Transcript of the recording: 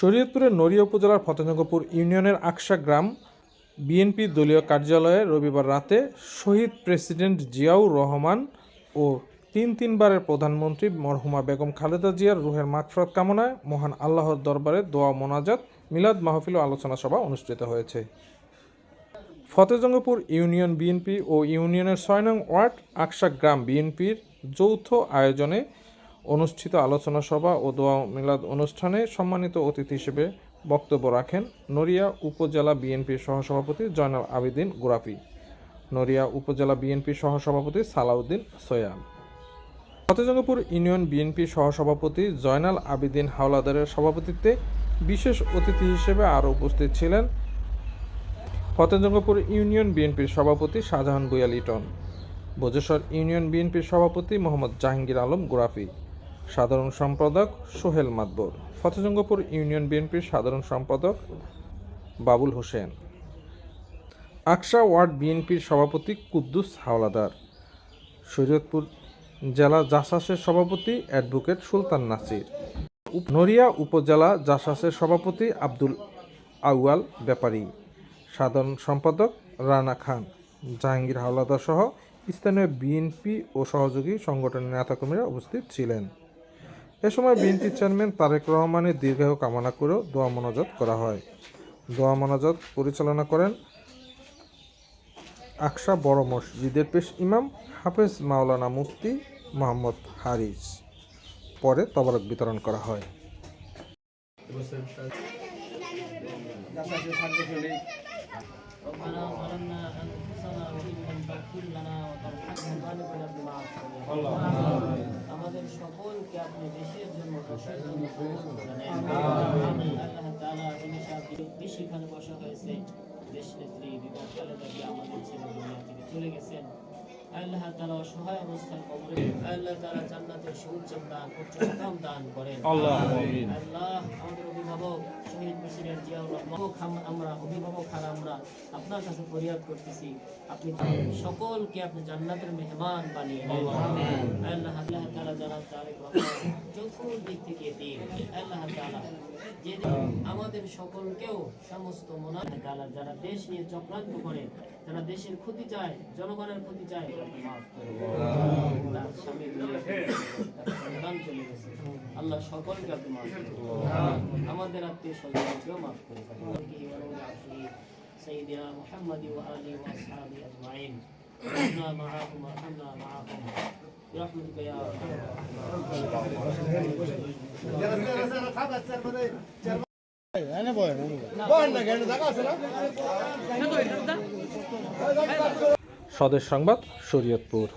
শরীয়তপুরের নড়িয়া উপজেলার ফতেজঙ্গপুর ইউনিয়নের আকশা গ্রাম বিএনপি দলীয় কার্যালয়ে রবিবার রাতে শহীদ প্রেসিডেন্ট জিয়াউর রহমান ও তিন তিনবারের প্রধানমন্ত্রী মরহুমা বেগম খালেদা জিয়ার রুহের মাগফরত কামনায় মহান আল্লাহর দরবারে দোয়া মোনাজাত মিলাদ মাহফিল আলোচনা সভা অনুষ্ঠিত হয়েছে। ফতেজঙ্গপুর ইউনিয়ন বিএনপি ও ইউনিয়নের ছয় নং ওয়ার্ড আকশা গ্রাম বিএনপির যৌথ আয়োজনে অনুষ্ঠিত আলোচনা সভা ও দোয়া মিলাদ অনুষ্ঠানে সম্মানিত অতিথি হিসেবে বক্তব্য রাখেন নড়িয়া উপজেলা বিএনপির সহসভাপতি জয়নাল আবেদিন গোরাপি, নড়িয়া উপজেলা বিএনপির সহসভাপতি সালাউদ্দিন সৈয়াদ, ফতেজঙ্গপুর ইউনিয়ন বিএনপি সহসভাপতি জয়নাল আবেদিন হাওলাদারের সভাপতিত্বে বিশেষ অতিথি হিসেবে আরও উপস্থিত ছিলেন ফতেজঙ্গপুর ইউনিয়ন বিএনপির সভাপতি শাহজাহান বুয়া লিটন বজেশ্বর ইউনিয়ন বিএনপির সভাপতি মোহাম্মদ জাহাঙ্গীর আলম গোরাফি সাধারণ সম্পাদক সোহেল মাতবর। ফতেজঙ্গপুর ইউনিয়ন বিএনপির সাধারণ সম্পাদক বাবুল হোসেন। আকসা ওয়ার্ড বিএনপির সভাপতি কুদ্দুস হাওলাদার। শরীয়তপুর জেলা জাসাসের সভাপতি অ্যাডভোকেট সুলতান নাসির। নড়িয়া উপজেলা জাসাসের সভাপতি আব্দুল আউয়াল ব্যাপারী। সাধারণ সম্পাদক রানা খান। জাহাঙ্গীর হাওলাদার সহ স্থানীয় বিএনপি ও সহযোগী সংগঠনের নেতাকর্মীরা উপস্থিত ছিলেন। এ সময় বিএনপি চেয়ারম্যান তারেক রহমানের দীর্ঘায়ু কামনা করেও দোয়া মোনাজাত করা হয় দোয়া মোনাজাত পরিচালনা করেন আকশা বড় মসজিদের পেশ ইমাম হাফেজ মাওলানা মুফতি মোহাম্মদ হারিস পরে তবরক বিতরণ করা হয় ربنا সকলকে আপনি দেশের জন্য দেশের জন্য। আল্লাহ তাআলা বেশি খানে বসা হয়েছে। দেশ নেত্রী বিগত খালেদা আমাদের ছেলে দুনিয়া থেকে চলে গেছেন। আল্লাহ তাআলা অসহায় অবস্থায় কবরে আল্লাহ তাআলা জান্নাতের সুউচ্চ দান উচ্চ মাকাম দান করেন। আল্লাহ আল্লাহ আমাদের অভিভাবক শহীদ প্রেসিডেন্ট জিয়াউর রহমান আমরা অভিভাবক আর আমরা আপনার কাছে ফরিয়াদ করতেছি। আপনি সকলকে আপনি জান্নাতের মেহমান বানিয়ে আল্লাহ আল্লাহ তাআলা যারা তারেক রহমান চতুর্দিক থেকে দিন আমাদের সকলকেও সমস্ত যারা দেশ নিয়ে চক্রান্ত করে, যারা দেশের ক্ষতি চায়, জনগণের ক্ষতি চায় আল্লাহ সকলকে মাফ আমাদের আত্মীয় স্বজনকেও মাফ করে সঈদিয়া মোহাম্মদ আলী আজমাইন। أجمعين ربنا معكم وارحمنا معكم برحمتك يا أرحم الراحمين স্বদেশ সংবাদ শরীয়তপুর